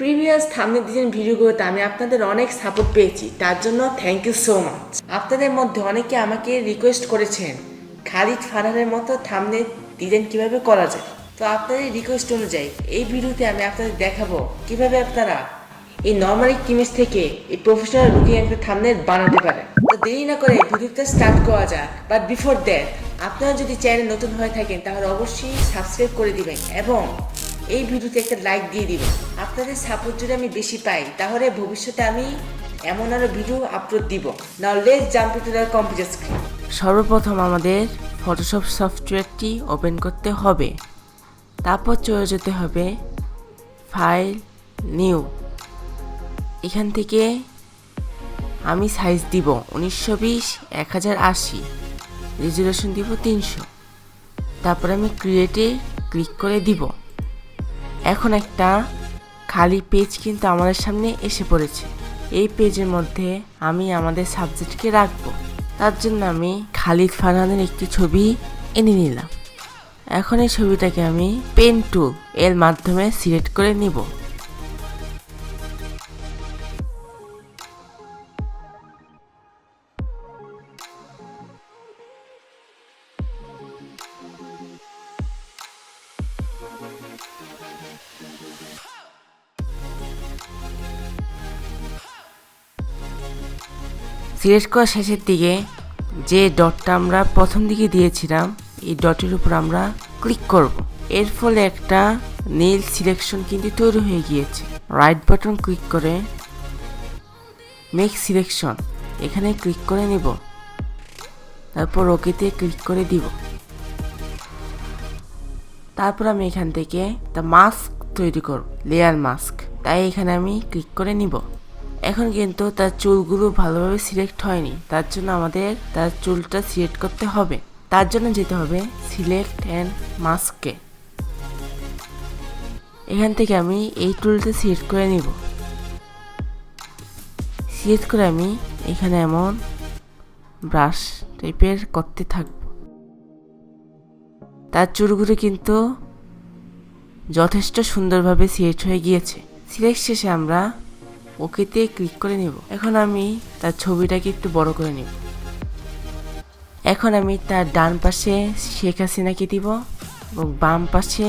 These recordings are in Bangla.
প্রিভিয়াস থামনে ডিজাইন ভিডিওগুলোতে আমি আপনাদের অনেক সাপোর্ট পেয়েছি, তার জন্য থ্যাংক ইউ সো মাচ আপনাদের মধ্যে অনেকে আমাকে রিকোয়েস্ট করেছেন, খালিদ ফারহানের মতো থামনে ডিজাইন কীভাবে করা যায়? তো আপনাদের রিকোয়েস্ট অনুযায়ী, এই ভিডিওতে আমি আপনাদের দেখাবো কীভাবে আপনারা এই নর্মাল ইমেজ থেকে এই প্রফেশনাল লুকিং একটা থামনেল বানাতে পারেন। তো দেরি না করে ভিডিওটা স্টার্ট করা যাক বাট বিফোর দ্যাট আপনারা যদি চ্যানেল নতুন হয়ে থাকেন, তাহলে অবশ্যই সাবস্ক্রাইব করে দিবেন এবং এই ভিডিওতে একটা লাইক দিয়ে দিবেন আপনাদের সাপোর্ট যদি আমি বেশি পাই, তাহলে ভবিষ্যতে আমি এমন আরও ভিডিও আপলোড দিব। Now let's jump to the computer screen সর্বপ্রথম আমাদের ফটোশপ সফটওয়্যারটি ওপেন করতে হবে। তারপর চলে যেতে হবে ফাইল নিউ এখান থেকে আমি সাইজ দিব উনিশশো বিশ, এক হাজার আশি। রেজুলেশন দিব তিনশো। তারপর আমি ক্রিয়েটে ক্লিক করে দিব। এখন একটা খালি পেজ কিন্তু আমাদের সামনে এসে পড়েছে। এই পেজের মধ্যে আমি আমাদের সাবজেক্টকে রাখব। তার জন্য আমি খালিদ ফারহানের একটি ছবি এনে নিলাম। এখন এই ছবিটাকে আমি পেন টুল এর মাধ্যমে সিলেক্ট করে নিব। সিলেক্ট করার শেষের দিকে যে ডটটা আমরা প্রথম দিকে দিয়েছিলাম, এই ডটের উপর আমরা ক্লিক করব। এর ফলে একটা নীল সিলেকশন কিন্তু তৈরি হয়ে গিয়েছে। রাইট বাটন ক্লিক করে মেক সিলেকশন, এখানে ক্লিক করে নিব। তারপর ওকেতে ক্লিক করে দিব। তারপর আমি এখান থেকে দ্য মাস্ক তৈরি করব, লেয়ার মাস্ক। তাই এখানে আমি ক্লিক করে নিব। এখন কিন্তু তার চুলগুলো ভালোভাবে সিলেক্ট হয়নি। তার জন্য আমাদের তার চুলটা সিলেক্ট করতে হবে। তার জন্য যেতে হবে সিলেক্ট অ্যান্ড মাস্কে এখান থেকে আমি এই টুলটা সিলেক্ট করে নিব। সিলেক্ট করে আমি এখানে এমন ব্রাশ টাইপের করতে থাকব। তার চুলগুলো কিন্তু যথেষ্ট সুন্দরভাবে সিলেক্ট হয়ে গিয়েছে। সিলেক্ট শেষে আমরা ওকেতে ক্লিক করে নেব। এখন আমি তার ছবিটাকে একটু বড় করে নেব। এখন আমি তার ডান পাশে শেখ হাসিনাকে দিব এবং বাম পাশে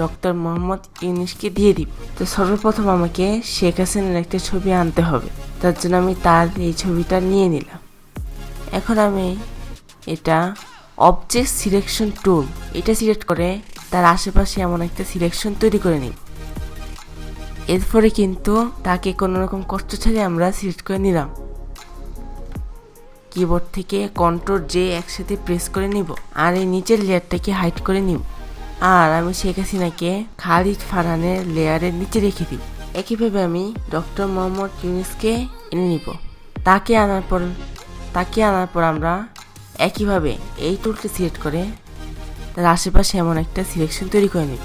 ডক্টর মোহাম্মদ ইউনিসকে দিয়ে দিব। তো সর্বপ্রথম আমাকে শেখ হাসিনার একটা ছবি আনতে হবে। তার জন্য আমি তার এই ছবিটা নিয়ে নিলাম। এখন আমি এটা অবজেক্ট সিলেকশন টুল এটা সিলেক্ট করে তার আশেপাশে এমন একটা সিলেকশন তৈরি করে নিব। এরপরে কিন্তু তাকে কোনো রকম কষ্ট ছাড়ে আমরা সিলেক্ট করে নিলাম। কিবোর্ড থেকে কন্ট্রোল জে একসাথে প্রেস করে নিব আর এই নিচের লেয়ারটাকে হাইড করে নিব। আর আমি শেখ হাসিনাকে খালিদ ফারহানের লেয়ারের নিচে রেখে দিব একইভাবে আমি ডক্টর মোহাম্মদ ইউনিসকে এনে নিব। তাকে আনার পর, তাকে আনার পর আমরা একইভাবে এই টুলটা সিলেক্ট করে তার আশেপাশে এমন একটা সিলেকশন তৈরি করে নিব।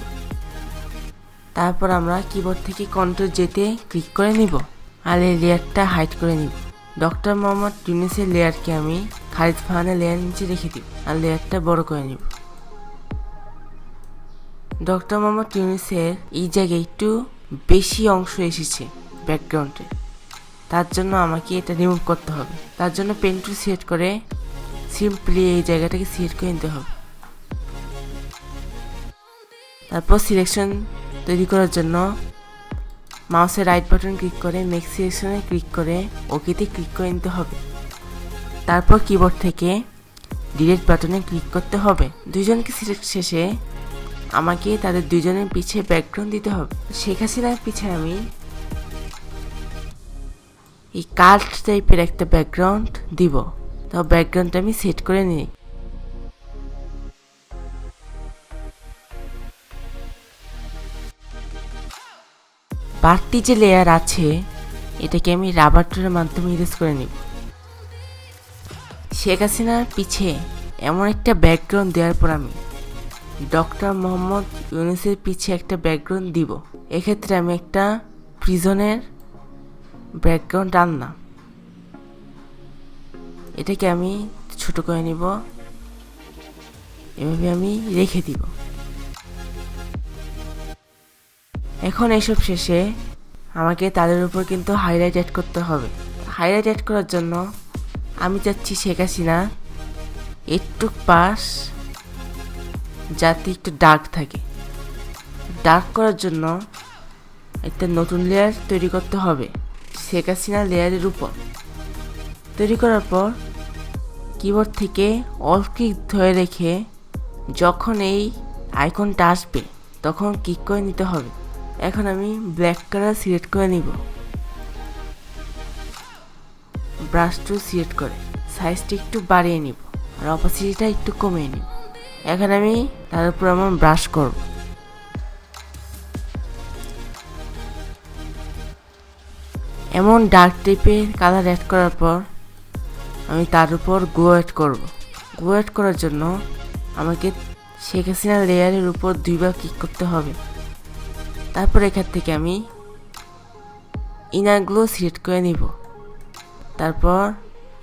তারপর আমরা কিবোর্ড থেকে কন্ট্রোল যেতে ক্লিক করে নিব আর এই লেয়ারটা হাইড করে নিব। ডক্টর মোহাম্মদ ইউনিসের লেয়ারকে আমি খালিদ ফাহানের লেয়ার নিচে রেখে দিব আর লেয়ারটা বড় করে নিব। ডক্টর মোহাম্মদ ইউনিসের এই জায়গায় একটু বেশি অংশ এসেছে ব্যাকগ্রাউন্ডে তার জন্য আমাকে এটা রিমুভ করতে হবে। তার জন্য পেন্টুল সিলেক্ট করে সিম্পলি এই জায়গাটাকে সিলেক্ট করে নিতে হবে। তারপর সিলেকশন তৈরি করার জন্য মাউসের রাইট বাটন ক্লিক করে মেক সিলেকশনে ক্লিক করে ওকেতে ক্লিক করে নিতে হবে। তারপর কিবোর্ড থেকে ডিলেট বাটনে ক্লিক করতে হবে। দুজনকে সিলেক্ট শেষে আমাকে তাদের দুজনের পিছে ব্যাকগ্রাউন্ড দিতে হবে। শেখ হাসিনার পিছে আমি এই কার্ড টাইপের একটা ব্যাকগ্রাউন্ড দিব। তো ব্যাকগ্রাউন্ডটা আমি সেট করে নিই। বাড়তি যে লেয়ার আছে, এটাকে আমি রাবার টুলের মাধ্যমে ইরেজ করে নিব। শেখ হাসিনার পিছে এমন একটা ব্যাকগ্রাউন্ড দেওয়ার পর আমি ডক্টর মোহাম্মদ ইউনুসের পিছে একটা ব্যাকগ্রাউন্ড দিব। এক্ষেত্রে আমি একটা প্রিজনের ব্যাকগ্রাউন্ড আনলাম। এটাকে আমি ছোট করে নিব। এভাবে আমি রেখে দিব। এখন এসব শেষে আমাকে তাদের উপর কিন্তু হাইলাইট অ্যাড করতে হবে। হাইলাইট অ্যাড করার জন্য আমি চাচ্ছি শেখ হাসিনা একটু পাশ যাতে একটু ডার্ক থাকে। ডার্ক করার জন্য একটা নতুন লেয়ার তৈরি করতে হবে, শেখ হাসিনা লেয়ারের উপর। তৈরি করার পর কিবোর্ড থেকে অল ক্লিক ধরে রেখে যখন এই আইকনটা আসবে, তখন ক্লিক করে নিতে হবে। এখন আমি ব্ল্যাক কালার সিলেক্ট করে নিব। ব্রাশ টু সিলেক্ট করে সাইজটা একটু বাড়িয়ে নিব আর অপাসিটিটা একটু কমিয়ে নিব। এখন আমি তার উপর আমার ব্রাশ করব। এমন ডার্ক টাইপের কালার অ্যাড করার পর আমি তার উপর গ্লো অ্যাড করব। গো অ্যাড করার জন্য আমাকে শেখ হাসিনা লেয়ারের উপর দুইবার ক্লিক করতে হবে। তারপর এখান থেকে আমি ইনারগুলো সিলেক্ট করে নিব। তারপর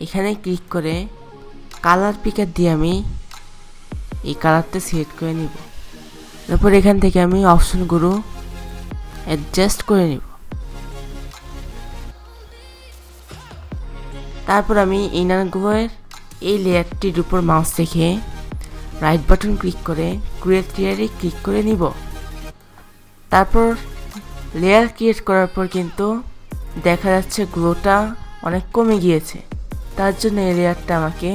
এখানে ক্লিক করে কালার পিকার দিয়ে আমি এই কালারটা সিলেক্ট করে নিব। তারপর এখান থেকে আমি অপশনগুলো অ্যাডজাস্ট করে নিব। তারপর আমি ইনারগুলোর এই লেয়ারটির উপর মাউস রেখে রাইট বাটন ক্লিক করে ক্রিয়েট লেয়ারে ক্লিক করে নিব। তারপর লেয়ার ক্রিয়েট করার পর কিন্তু দেখা যাচ্ছে গ্লোটা অনেক কমে গিয়েছে। তার জন্য এই লেয়ারটা আমাকে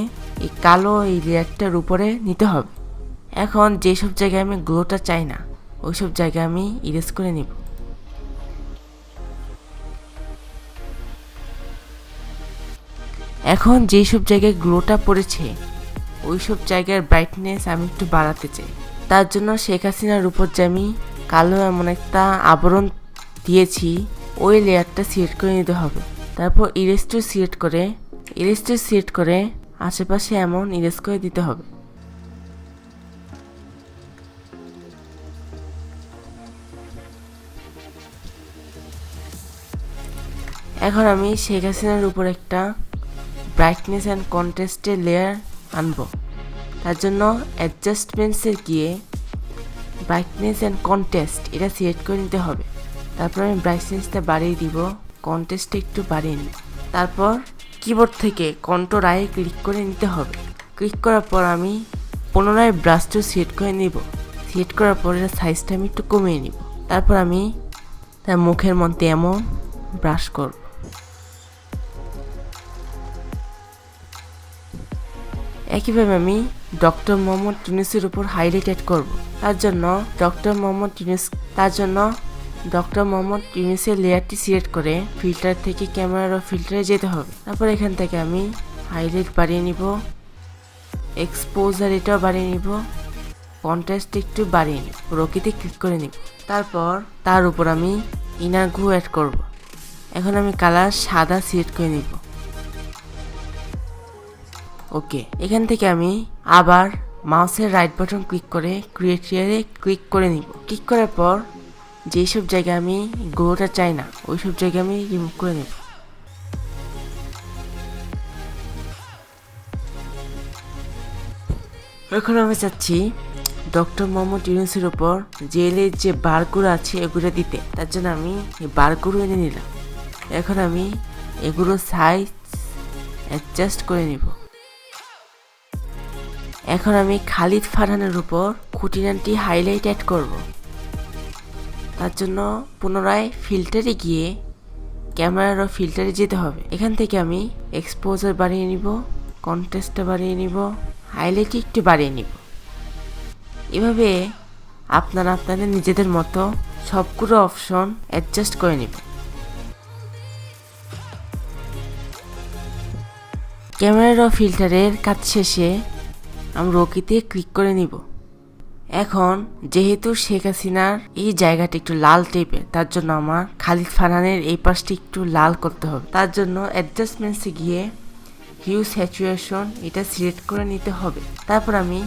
এই কালো এই লেয়ারটার উপরে নিতে হবে। এখন যেসব জায়গায় আমি গ্লোটা চাই না ওইসব জায়গায় আমি ইরেজ করে নিব। এখন যেসব জায়গায় গ্লোটা পড়েছে, ওই সব জায়গার ব্রাইটনেস আমি একটু বাড়াতে চাই। তার জন্য শেখ হাসিনার উপর যে আমি কালো এমন একটা আবরণ দিয়েছি, ওই লেয়ারটা সিলেক্ট করে নিতে হবে। তারপর ইরেজ সিলেক্ট করে ইরেজ সিলেক্ট করে আশেপাশে এমন ইরেজ করে দিতে হবে। এখন আমি শেখ হাসিনার উপর একটা ব্রাইটনেস অ্যান্ড কন্ট্রাস্টের লেয়ার আনব। তার জন্য অ্যাডজাস্টমেন্টসে গিয়ে ব্রাইটনেস অ্যান্ড কন্টেস্ট এটা সিলেক্ট করে নিতে হবে। তারপর আমি ব্রাইটনেসটা বাড়িয়ে দিব কন্টেস্টটা একটু বাড়িয়ে নিই। তারপর কিবোর্ড থেকে কন্ট্রোল আয়ে ক্লিক করে নিতে হবে। ক্লিক করার পর আমি পুনরায় ব্রাশটা সিলেক্ট করে নিব। সিলেক্ট করার পর এটা সাইজটা আমি একটু কমিয়ে নিব। তারপর আমি তার মুখের মধ্যে এমন ব্রাশ করব। একইভাবে আমি ডক্টর মোহাম্মদ ইউনুসের উপর হাইলাইট অ্যাড করব। তার জন্য ডক্টর মোহাম্মদ ইউনুস, তার জন্য ডক্টর মোহাম্মদ ইউনুসের লেয়ারটি সিলেক্ট করে ফিল্টার থেকে ক্যামেরার ফিল্টারে যেতে হবে। তারপর এখান থেকে আমি হাইলাইট বাড়িয়ে নিব এক্সপোজার এটাও বাড়িয়ে নিব কন্ট্রাস্ট একটু বাড়িয়ে নিব রকিতে ক্লিক করে নিব। তারপর তার উপর আমি ইনার গ্লু অ্যাড করব। এখন আমি কালার সাদা সিলেক্ট করে নিব। ওকে এখান থেকে আমি আবার মাউসের রাইট বাটন ক্লিক করে ক্রিয়েট ইয়ারে ক্লিক করে নিব। ক্লিক করার পর যেসব জায়গায় আমি গ্লোটা চাই না ওই সব জায়গায় আমি রিমুভ করে নেব। এখন আমি চাচ্ছি ডক্টর মোহাম্মদ ইউনুসের উপর জেলের যে বারগুলো আছে এগুলো দিতে। তার জন্য আমি এই বারগুলো এনে নিলাম। এখন আমি এগুলো সাইজ অ্যাডজাস্ট করে নিব। এখন আমি খালিদ ফারহানের উপর খুঁটিনাটি হাইলাইট অ্যাড করব। তার জন্য পুনরায় ফিল্টারে গিয়ে ক্যামেরার ও ফিল্টারে যেতে হবে। এখান থেকে আমি এক্সপোজার বাড়িয়ে নিব কন্ট্রাস্টটা বাড়িয়ে নিব হাইলাইট একটু বাড়িয়ে নিব। এভাবে আপনারা আপনাদের নিজেদের মতো সবগুলো অপশন অ্যাডজাস্ট করে নেবেন ক্যামেরার ও ফিল্টারের কাজ শেষে আমি রকিতে ক্লিক করে নিব। এখন যেহেতু শেখ হাসিনার এই জায়গাটা একটু লাল টাইপের তার জন্য আমার খালিদ ফারহানের এই পাশটি একটু লাল করতে হবে। তার জন্য অ্যাডজাস্টমেন্টসে গিয়ে হিউ স্যাচুয়েশন এটা সিলেক্ট করে নিতে হবে। তারপর আমি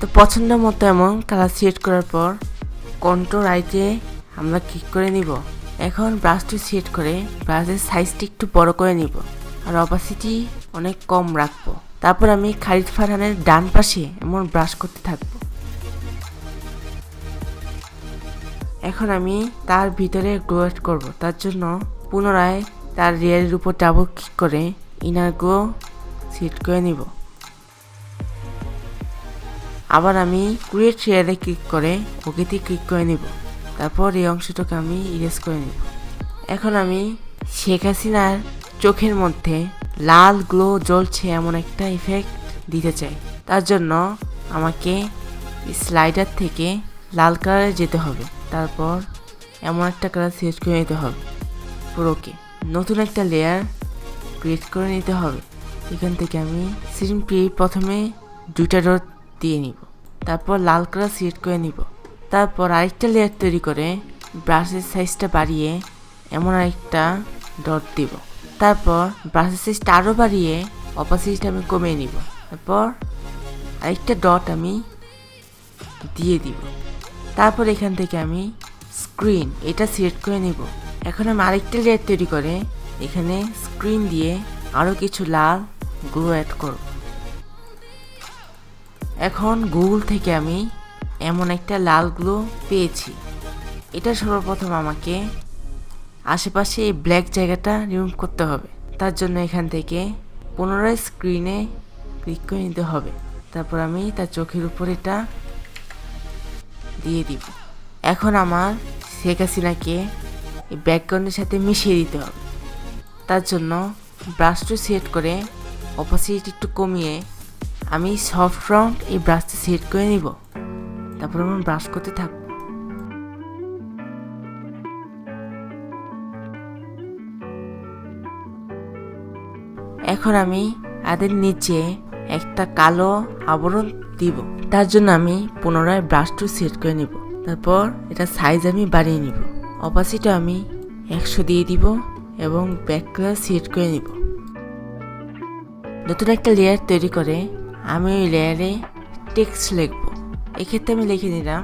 তো পছন্দ মতো এমন কালার সিলেক্ট করার পর কন্ট্রোল আইতে আমরা ক্লিক করে নিব। এখন ব্রাশটি সেট করে ব্রাশের সাইজটি একটু বড় করে নিব। আর অপাসিটি অনেক কম রাখব। তারপর আমি খালিদ ফারহানের ডান পাশে এমন ব্রাশ করতে থাকব। এখন আমি তার ভিতরে অ্যাড করব। তার জন্য পুনরায় তার রিয়ারের উপর ডাবল ক্লিক করে ইনার গ্লো সেট করে নিব। আবার আমি ক্রিয়েট শেয়ারে ক্লিক করে ওকেতে ক্লিক করে নিব। তারপর এই অংশটাকে আমি ইরেজ করে নিব। এখন আমি শেখ হাসিনার চোখের মধ্যে লাল গ্লো জ্বলছে এমন একটা ইফেক্ট দিতে চাই। তার জন্য আমাকে স্লাইডার থেকে লাল কালারে যেতে হবে। তারপর এমন একটা কালার সিলেক্ট করে নিতে হবে পুরোকে। নতুন একটা লেয়ার ক্রিয়েট করে নিতে হবে। এখান থেকে আমি সিম্পলি প্রথমে দুইটা ডট দিয়ে নিব। তারপর লাল কালার সিলেক্ট করে নিব। তারপর আরেকটা লেয়ার তৈরি করে ব্রাশের সাইজটা বাড়িয়ে এমন আরেকটা ডট দিব। তারপর ব্রাশের সাইজটা আরও বাড়িয়ে অপাসিটিটা আমি কমিয়ে নিব। তারপর আরেকটা ডট আমি দিয়ে দিব। তারপর এখান থেকে আমি স্ক্রিন এটা সিলেক্ট করে নিব। এখন আমি আরেকটা লেয়ার তৈরি করে এখানে স্ক্রিন দিয়ে আরও কিছু লাল গ্লো অ্যাড করব। এখন গুগল থেকে আমি এমন একটা লাল গ্লো পেয়েছি। এটা সর্বপ্রথম আমাকে আশেপাশে এই ব্ল্যাক জায়গাটা রিমুভ করতে হবে। তার জন্য এখান থেকে পুনরায় স্ক্রিনে ক্লিক করে নিতে হবে। তারপর আমি তার চোখের উপর এটা দিয়ে দিব। এখন আমার শেখ হাসিনাকে এই ব্যাকগ্রাউন্ডের সাথে মিশিয়ে দিতে হবে। তার জন্য ব্রাশটা সেট করে অপোসিট একটু কমিয়ে আমি সফট রাউন্ড এই ব্রাশটা সেট করে নিব। তারপর আমি ব্রাশ করতে থাকব এখন আমি এদের নিচে একটা কালো আবরণ দিব। তার জন্য আমি পুনরায় ব্রাশটু সেট করে নিব। তারপর এটা সাইজ আমি বাড়িয়ে নিব। অপাসিটা আমি একশো দিয়ে দিব এবং ব্যাক কালার সেট করে নিব। নতুন একটা লেয়ার তৈরি করে আমি ওই লেয়ারে টেক্সট লিখব। এক্ষেত্রে আমি লিখে নিলাম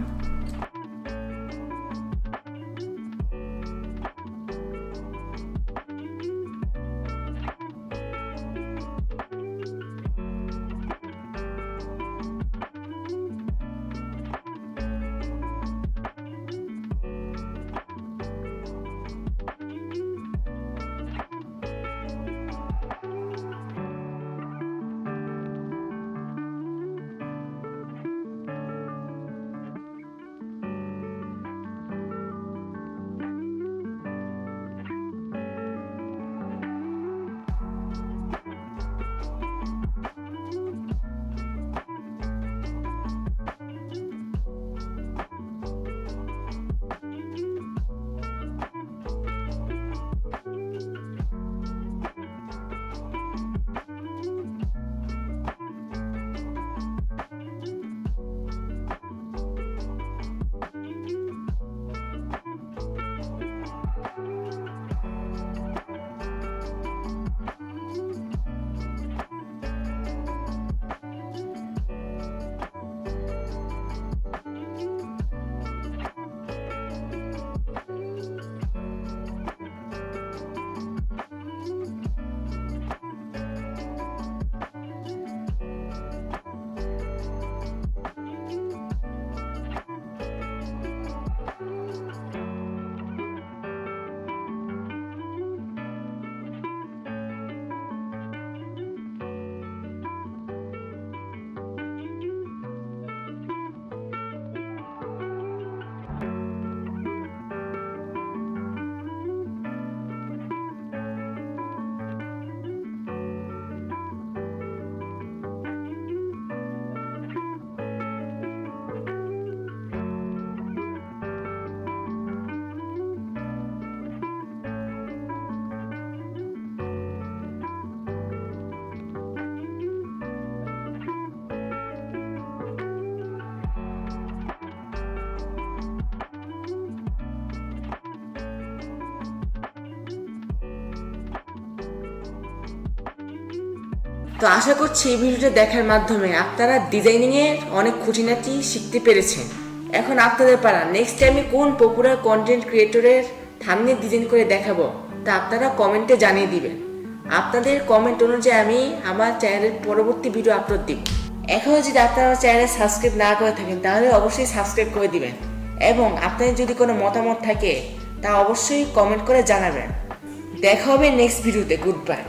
তো আশা করছি এই ভিডিওটা দেখার মাধ্যমে আপনারা ডিজাইনিং এর অনেক খুঁটিনাটি শিখতে পেরেছেন। এখন আপনাদের পারা নেক্সট টাইমে কোন পপুলার কন্টেন্ট ক্রিয়েটরের থামনে ডিজাইন করে দেখাবো, তা আপনারা কমেন্টে জানিয়ে দিবেন। আপনাদের কমেন্ট অনুযায়ী আমি আমার চ্যানেলের পরবর্তী ভিডিও আপলোড দিব। এখনও যদি আপনারা চ্যানেল সাবস্ক্রাইব না করে থাকেন, তাহলে অবশ্যই সাবস্ক্রাইব করে দিবেন। এবং আপনাদের যদি কোনো মতামত থাকে, তা অবশ্যই কমেন্ট করে জানাবেন। দেখা হবে নেক্সট ভিডিওতে গুড বাই